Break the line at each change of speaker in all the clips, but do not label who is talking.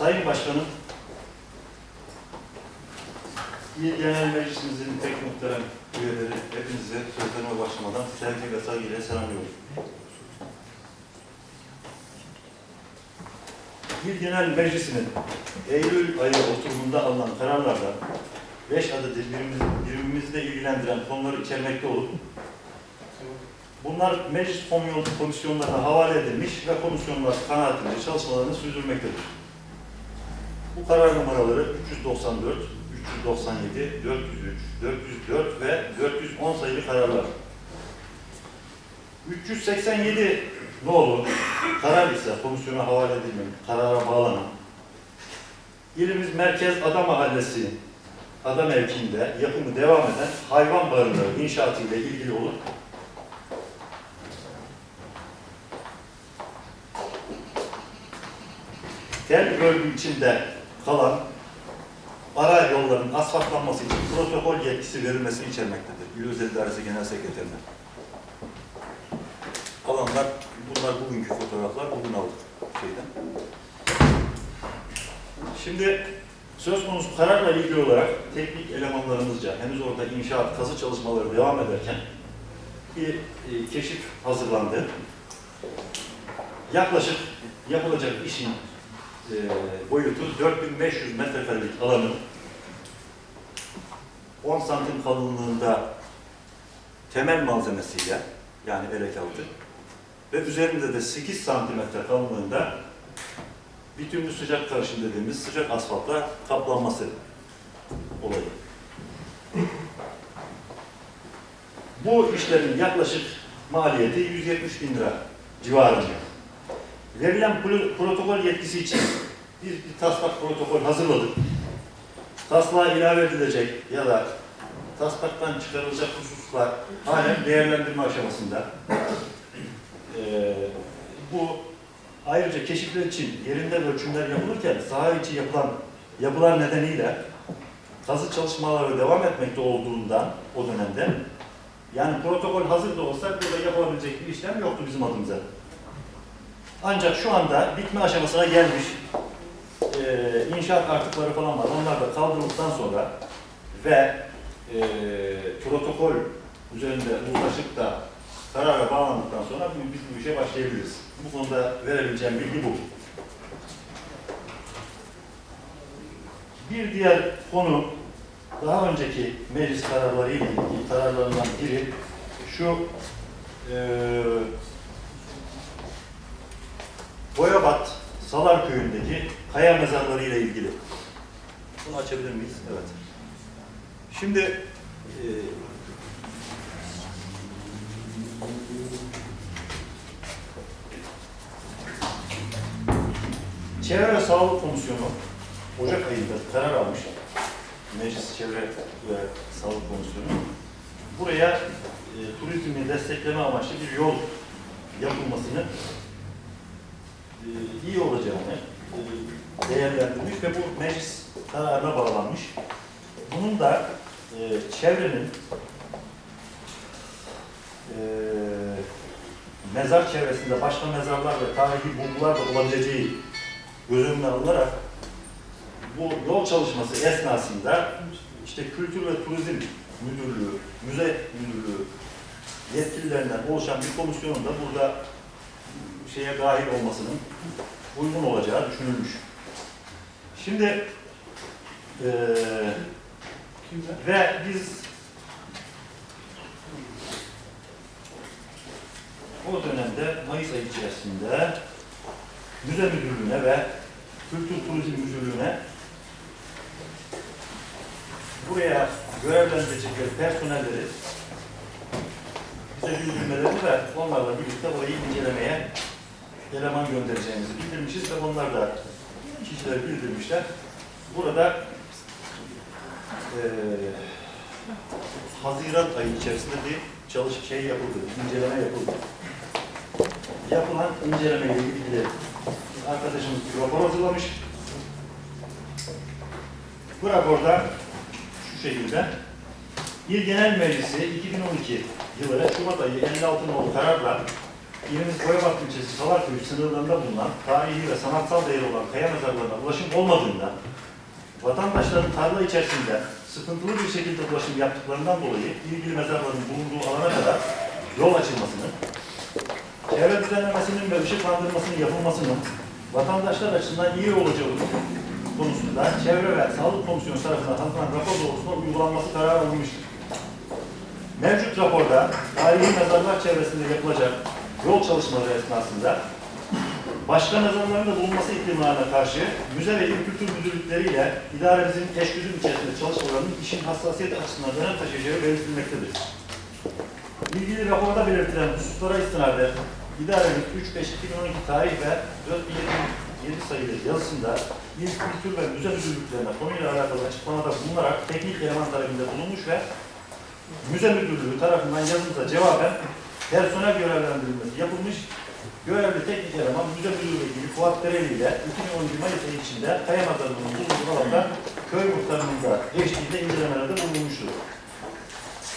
Sayın Başkanım, İl Genel Meclisimizin pek muhterem üyeleri, hepinize sözlerime başlamadan sevgi ve saygıyla selamlıyorum. İl Genel Meclisi'nin Eylül ayı oturumunda alınan kararlarla 5 adet birimimizle ilgilendiren konuları içermekte olup bunlar meclis komisyon, komisyonlarına havale edilmiş ve komisyonlar kanaatince çalışmalarını sürdürmektedir. Bu karar numaraları 394, 397, 403, 404 ve 410 sayılı kararlar. 387 nolu karar ise komisyona havale edilmemiş, karara bağlanan. İlimiz Merkez Ada Mahallesi ada mevkiinde yapımı devam eden hayvan barınağı inşaatı ile ilgili olup tel bölgü içinde kalan ara yolların asfaltlanması için protokol yetkisi verilmesini içermektedir. İl Özel Genel Sekreterine. Alanlar, bunlar bugünkü fotoğraflar, bugün aldık şeyden. Şimdi söz konusu kararla ilgili olarak teknik elemanlarımızca henüz orada inşaat, kazı çalışmaları devam ederken bir e, keşif hazırlandı. Yaklaşık yapılacak işin e, boyutu 4500 metrekarelik alanı 10 santim kalınlığında temel malzemesiyle yani elek altı ve üzerinde de 8 santimetre kalınlığında bitumlu sıcak karışım dediğimiz sıcak asfaltla kaplanması olayı. Bu işlerin yaklaşık maliyeti 170 bin lira civarında. Verilen pro- protokol yetkisi için biz bir taslak protokol hazırladık. Taslağa ilave edilecek ya da taslaktan çıkarılacak hususlar halen değerlendirme aşamasında. Ee, bu ayrıca keşifler için yerinde ölçümler yapılırken saha içi yapılan yapılar nedeniyle kazı çalışmaları devam etmekte olduğundan o dönemde yani protokol hazır da olsa burada yapılabilecek bir işlem yoktu bizim adımıza. Ancak şu anda bitme aşamasına gelmiş e, inşaat artıkları falan var. Onlar da kaldırıldıktan sonra ve e, protokol üzerinde uzlaşıp da karara bağlandıktan sonra biz bu işe başlayabiliriz. Bu konuda verebileceğim bilgi bu. Bir diğer konu daha önceki meclis kararları ile ilgili kararlarından biri şu e, Boyabat Salar Köyü'ndeki kaya mezarları ile ilgili. Bunu açabilir miyiz? Evet. Şimdi e, Çevre ve Sağlık Komisyonu Ocak ayında karar almış. Meclis Çevre ve Sağlık Komisyonu. Buraya e, turizmi destekleme amaçlı bir yol yapılmasını iyi olacağını e, değerlendirmiş ve bu meclis kararına bağlanmış. Bunun da e, çevrenin e, mezar çevresinde başka mezarlar ve tarihi bulgular da olabileceği göz önüne alınarak bu yol çalışması esnasında işte Kültür ve Turizm Müdürlüğü, Müze Müdürlüğü yetkililerinden oluşan bir komisyonun da burada şeye dahil olmasının uygun olacağı düşünülmüş. Şimdi eee ve biz o dönemde Mayıs ayı içerisinde Müze Müdürlüğü'ne ve Kültür Turizm Müdürlüğü'ne buraya görevlendirecekleri personelleri bize bildirmelerini ve onlarla birlikte orayı incelemeye eleman göndereceğimizi bildirmişiz ve onlar da kişileri bildirmişler. Burada eee Haziran ayı içerisinde bir çalışma şey yapıldı, inceleme yapıldı. Yapılan incelemeyle ilgili arkadaşımız bir rapor hazırlamış. Bu raporda şu şekilde İl Genel Meclisi 2012 yılı Şubat ayı 56 nolu kararla ilimiz Boyabat ilçesi Salarköy sınırlarında bulunan tarihi ve sanatsal değeri olan kaya mezarlarına ulaşım olmadığından vatandaşların tarla içerisinde sıkıntılı bir şekilde ulaşım yaptıklarından dolayı ilgili mezarların bulunduğu alana kadar yol açılmasını, çevre düzenlemesinin ve ışıklandırmasının yapılmasının vatandaşlar açısından iyi olacağı konusunda Çevre ve Sağlık Komisyonu tarafından hazırlanan rapor doğrultusunda uygulanması kararı alınmıştır. Mevcut raporda tarihi mezarlar çevresinde yapılacak yol çalışmaları esnasında başka mezarların da bulunması ihtimaline karşı müze ve il kültür müdürlükleriyle idaremizin eşgüdüm içerisinde çalışmalarının işin hassasiyeti açısından önem taşıyacağı belirtilmektedir. İlgili raporda belirtilen hususlara istinaden idaremiz 3-5-2012 tarih ve 4707 sayılı yazısında il kültür ve müze müdürlüklerine konuyla alakalı açıklamada bulunarak teknik eleman talebinde bulunmuş ve Müze Müdürlüğü tarafından yazımıza cevaben personel görevlendirilmesi yapılmış. Görevli teknik eleman Müze Müdürü Vekili Fuat Dereli ile 2012 Mayıs ayı içinde Kaya Mezarlığı'nın bulunduğu alanda köy muhtarının da geçtiğinde incelemelerde bulunmuştur.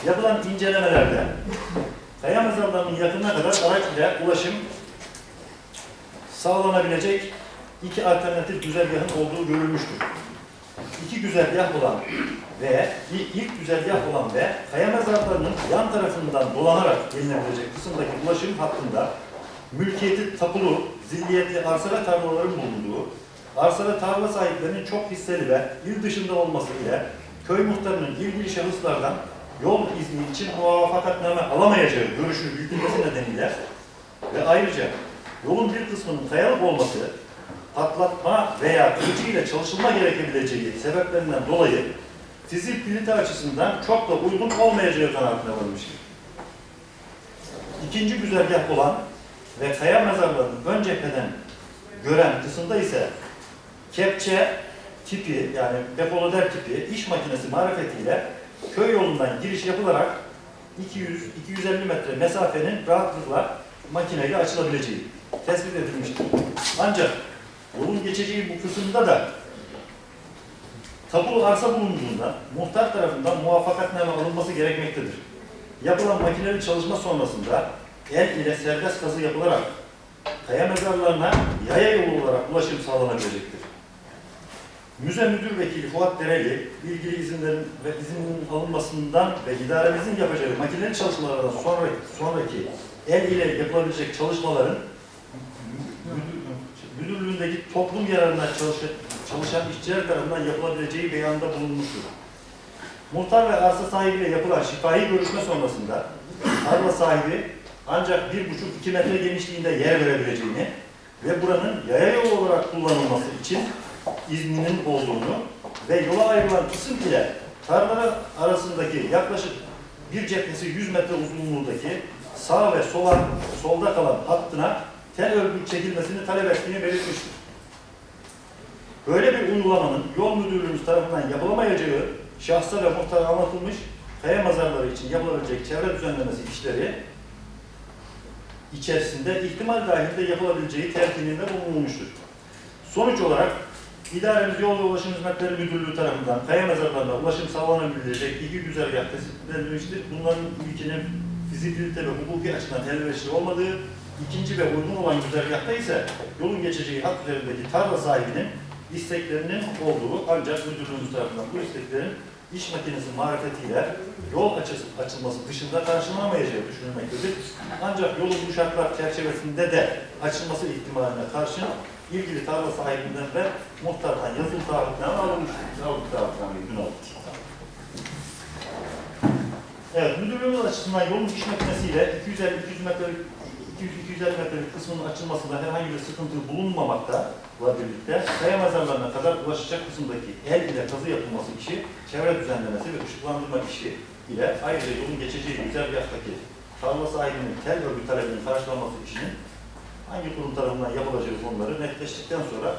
Yapılan incelemelerde Kaya Mezarlığı'nın yakınına kadar araç ile ulaşım sağlanabilecek iki alternatif güzergahın olduğu görülmüştür. İki güzergah olan ve ilk, güzergah olan ve kaya mezarlarının yan tarafından dolanarak gelinebilecek kısımdaki ulaşım hattında mülkiyeti tapulu, zilliyetli arsa ve tarlaların bulunduğu, arsa ve tarla sahiplerinin çok hisseli ve il dışında olması ile köy muhtarının ilgili şahıslardan yol izni için muvaffakatname alamayacağı görüşünü bildirmesi nedeniyle ve ayrıca yolun bir kısmının kayalık olması, patlatma veya kılıcı ile çalışılma gerekebileceği sebeplerinden dolayı fizibilite açısından çok da uygun olmayacağı kanaatine varmıştır. İkinci güzergah olan ve kaya mezarlarının ön cepheden gören kısımda ise kepçe tipi yani depoloder tipi iş makinesi marifetiyle köy yolundan giriş yapılarak 200-250 metre mesafenin rahatlıkla makineyle açılabileceği tespit edilmiştir. Ancak yolun geçeceği bu kısımda da tapulu arsa bulunduğunda muhtar tarafından muvaffakatname alınması gerekmektedir. Yapılan makineli çalışma sonrasında el ile serbest kazı yapılarak kaya mezarlarına yaya yolu olarak ulaşım sağlanabilecektir. Müze Müdür Vekili Fuat Dereli, ilgili izinlerin ve izinin alınmasından ve idaremizin yapacağı makineli çalışmalardan sonraki, sonraki el ile yapılabilecek çalışmaların müdürlüğündeki toplum yararına çalışan, çalışan işçiler tarafından yapılabileceği beyanında bulunmuştur. Muhtar ve arsa sahibiyle yapılan şifahi görüşme sonrasında tarla sahibi ancak bir buçuk iki metre genişliğinde yer verebileceğini ve buranın yaya yolu olarak kullanılması için izninin olduğunu ve yola ayrılan kısım ile tarlalar arasındaki yaklaşık bir cephesi 100 metre uzunluğundaki sağ ve sola, solda kalan hattına tel örgü çekilmesini talep ettiğini belirtmiştir. Böyle bir uygulamanın yol müdürlüğümüz tarafından yapılamayacağı şahsa ve muhtara anlatılmış kaya mazarları için yapılabilecek çevre düzenlemesi işleri içerisinde ihtimal dahilinde yapılabileceği telkininde bulunulmuştur. Sonuç olarak idaremiz Yol ve Ulaşım Hizmetleri Müdürlüğü tarafından kaya mezarlarına ulaşım sağlanabilecek iki güzergah tespit edilmiştir. Bunların ilkinin fizibilite ve hukuki açıdan elverişli olmadığı, ikinci ve uygun olan güzergahta ise yolun geçeceği hat üzerindeki tarla sahibinin isteklerinin olduğu ancak müdürlüğümüz tarafından bu isteklerin iş makinesi marifetiyle yol açısı, açılması dışında karşılanamayacağı düşünülmektedir. Ancak yolun bu şartlar çerçevesinde de açılması ihtimaline karşın ilgili tarla sahibinden ve muhtardan yazılı taahhütname alınmıştır. Aldık taahhütnameyi dün aldık. Evet, müdürlüğümüz açısından yolun iş makinesiyle 250-200 metrelik 200-250 metrelik kısmının açılmasında herhangi bir sıkıntı bulunmamaktalar birlikte kaya mezarlarına kadar ulaşacak kısımdaki el ile kazı yapılması işi, çevre düzenlemesi ve ışıklandırma işi ile ayrıca yolun geçeceği güzergahtaki tarla sahibinin tel örgü talebinin karşılanması işinin hangi kurum tarafından yapılacağı konuları netleştikten sonra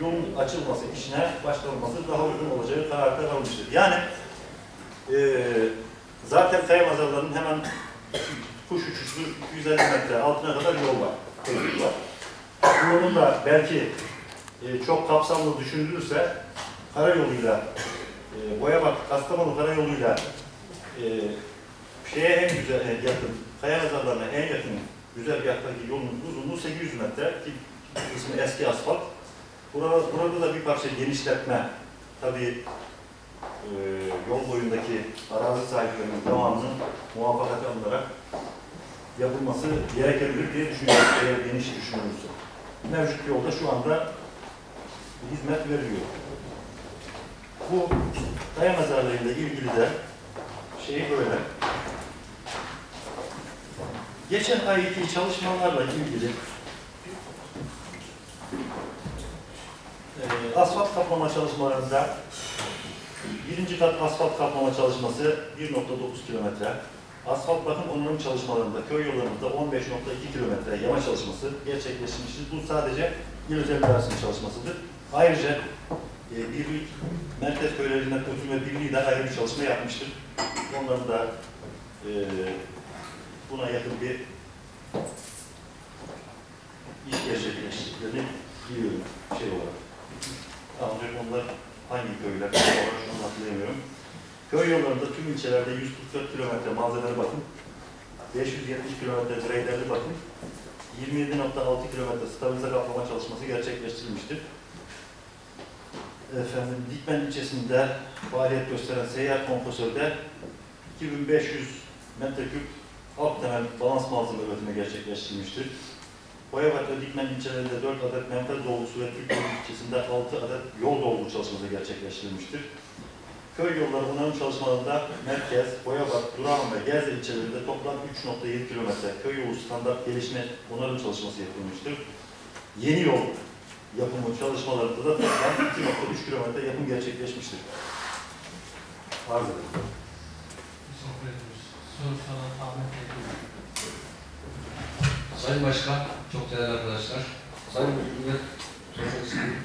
yolun açılması işine başlanması daha uygun olacağı kararı alınmıştır. Yani eee zaten kaya mezarlarının hemen kuş uçuşlu 250 metre altına kadar yol var. Yol var. Bu yolun da belki e, çok kapsamlı düşünülürse karayoluyla e, Boyabat Kastamonu karayoluyla e, şeye en güzel en yakın, kaya mezarlarına en yakın güzergahtaki yolun uzunluğu 800 metre. Ki kısmı eski asfalt. Burada, burada da bir parça genişletme. Tabii e, yol boyundaki arazi sahiplerinin tamamının muvaffakati alınarak yapılması gerekebilir diye düşünüyorum. Eğer geniş düşünülürse. Mevcut yolda şu anda hizmet veriliyor. Bu kaya mezarlarıyla ilgili de şey böyle. Geçen ayki çalışmalarla ilgili e, asfalt kaplama çalışmalarında birinci kat asfalt kaplama çalışması 1.9 kilometre, asfalt bakım onarım çalışmalarında köy yollarında 15.2 kilometre yama çalışması gerçekleşmiştir. Bu sadece il özel idaresinin çalışmasıdır. Ayrıca e, birlik merkez köylerinden Kurtulma Birliği de ayrı bir çalışma yapmıştır. Onların da e, buna yakın bir iş gerçekleştirdiklerini biliyorum şey olarak. Ancak onlar hangi köyler olarak hatırlayamıyorum. Köy yollarında tüm ilçelerde 144 kilometre malzemeli bakım, 570 kilometre greyderli bakım, 27.6 kilometre stabilize kaplama çalışması gerçekleştirilmiştir. Efendim, Dikmen ilçesinde faaliyet gösteren seyyar kompresörde 2500 metreküp alt temel balans malzeme üretimi gerçekleştirilmiştir. Boyabat ve Dikmen ilçelerinde 4 adet menfez dolgusu ve Türkiye ilçesinde 6 adet yol dolgu çalışması gerçekleştirilmiştir. Köy yolları onarım çalışmalarında Merkez, Boyabat, Durağan ve Gezde ilçelerinde toplam 3.7 kilometre köy yolu standart gelişme onarım çalışması yapılmıştır. Yeni yol yapımı çalışmalarında da toplam 2.3 kilometre yapım gerçekleşmiştir. Arz ederim.
Soru soran Ahmet Bey.
Sayın Başkan, çok değerli arkadaşlar. Sayın Hükümet, istedim.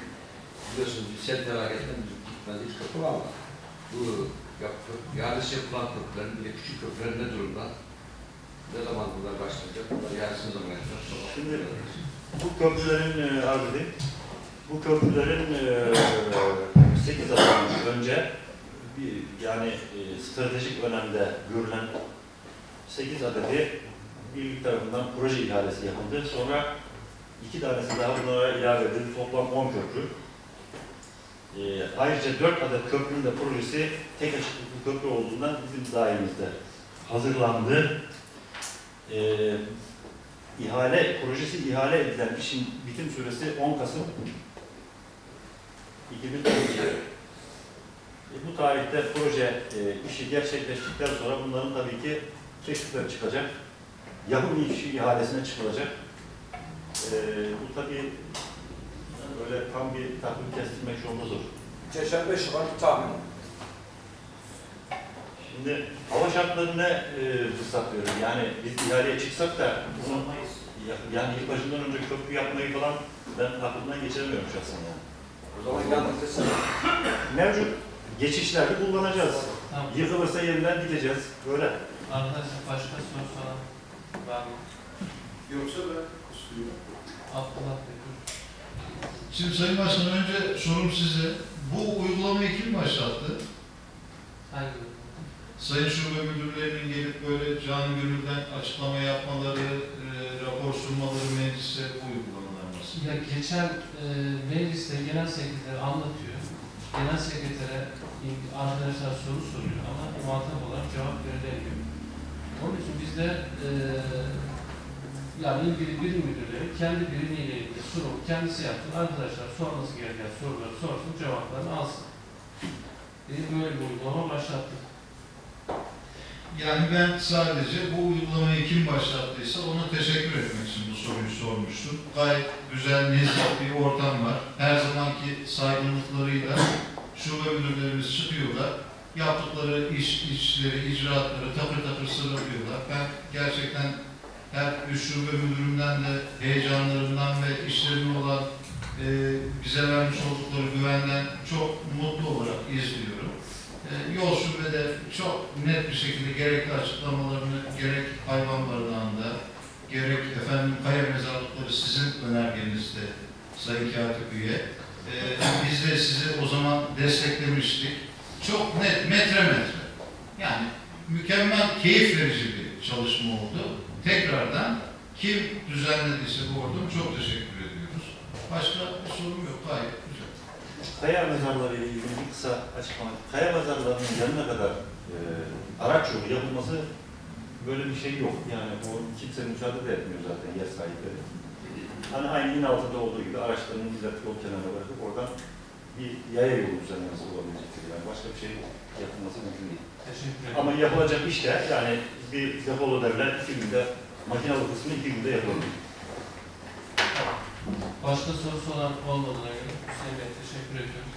Biliyorsunuz bir sel felaketten gitmedi, köprü mı? Bu yap, ihalesi yapılan köprülerin, bir küçük köprülerin ne durumda? Ne zaman bunlar başlayacak? Bunlar ne zaman yapacak?
Şimdi bu köprülerin e, edeyim. Bu köprülerin e, 8 adım önce bir, yani e, stratejik önemde görülen 8 adeti birlik tarafından proje ihalesi yapıldı. Sonra iki tanesi daha bunlara ilave edildi. Toplam 10 köprü. E, ayrıca 4 adet köprünün de projesi tek açıklık bir köprü olduğundan bizim dahilimizde hazırlandı. E, ihale, projesi ihale edilen işin bitim süresi 10 Kasım 2012. E, bu tarihte proje e, işi gerçekleştikten sonra bunların tabii ki teklifler çıkacak. Yapım işi ihalesine çıkılacak. E, bu tabii böyle tam bir takvim kestirmek anda zor.
Geçen 5 yıl bir tahmin.
Şimdi hava şartları ne e, fırsat verir? Yani biz ihaleye çıksak da bunu ya- yani ilk başından önce köprü yapmayı falan ben aklımdan geçiremiyorum şahsen yani.
O zaman desene.
Mevcut geçişlerde kullanacağız.
Tamam.
Yıkılırsa yeniden dikeceğiz. Böyle.
Arkadaşlar başka soru soran var mı?
Yoksa ben kusuyorum.
Abdullah Bey.
Şimdi Sayın Başkan önce sorum size. Bu uygulamayı kim başlattı?
Hangi?
Sayın Şube Müdürlerinin gelip böyle canı gönülden açıklama yapmaları, e, rapor sunmaları meclise bu uygulamalar nasıl?
Ya geçen e, mecliste genel sekreter anlatıyor. Genel sekretere arkadaşlar soru soruyor ama muhatap olarak cevap verilemiyor. Onun için biz de e, yani ilgili birim müdürleri kendi birimiyle ilgili soru kendisi yaptı. Arkadaşlar sorması gereken soruları sorsun, cevaplarını alsın. Dedi böyle bir uygulama başlattık.
Yani ben sadece bu uygulamayı kim başlattıysa ona teşekkür etmek için bu soruyu sormuştum. Gayet güzel, nezih bir ortam var. Her zamanki saygınlıklarıyla şube müdürlerimiz çıkıyorlar. Yaptıkları iş, işleri, icraatları takır takır sıralıyorlar. Ben gerçekten her üç şube müdürümden de heyecanlarından ve işlerine olan e, bize vermiş oldukları güvenden çok mutlu olarak izliyorum. E, yol şubede çok net bir şekilde gerekli açıklamalarını gerek hayvan barınağında gerek efendim kaya mezarlıkları sizin önergenizde Sayın Katip Üye. E, biz de sizi o zaman desteklemiştik. Çok net metre metre. Yani mükemmel, keyif verici bir çalışma oldu. Tekrardan Kim düzenlediyse bu ortamı çok teşekkür ediyoruz. Başka bir sorun yok. Gayet güzel.
Kaya mezarları ile ilgili bir kısa açıklama. Kaya mezarlarının yanına kadar e, araç yolu yapılması böyle bir şey yok. Yani o kimse müsaade de etmiyor zaten yer sahipleri. Hani aynı in altında olduğu gibi araçların bizzat yol kenarına bırakıp oradan bir yaya yolu düzenlemesi olabilecektir. Yani başka bir şey yapılması mümkün değil.
Teşekkür ederim.
Ama yapılacak iş de yani bir depolu devler iki günde, makinalı kısmı iki günde yapılabilir.
Başka sorusu olan olmadığına göre Hüseyin Bey teşekkür ediyorum.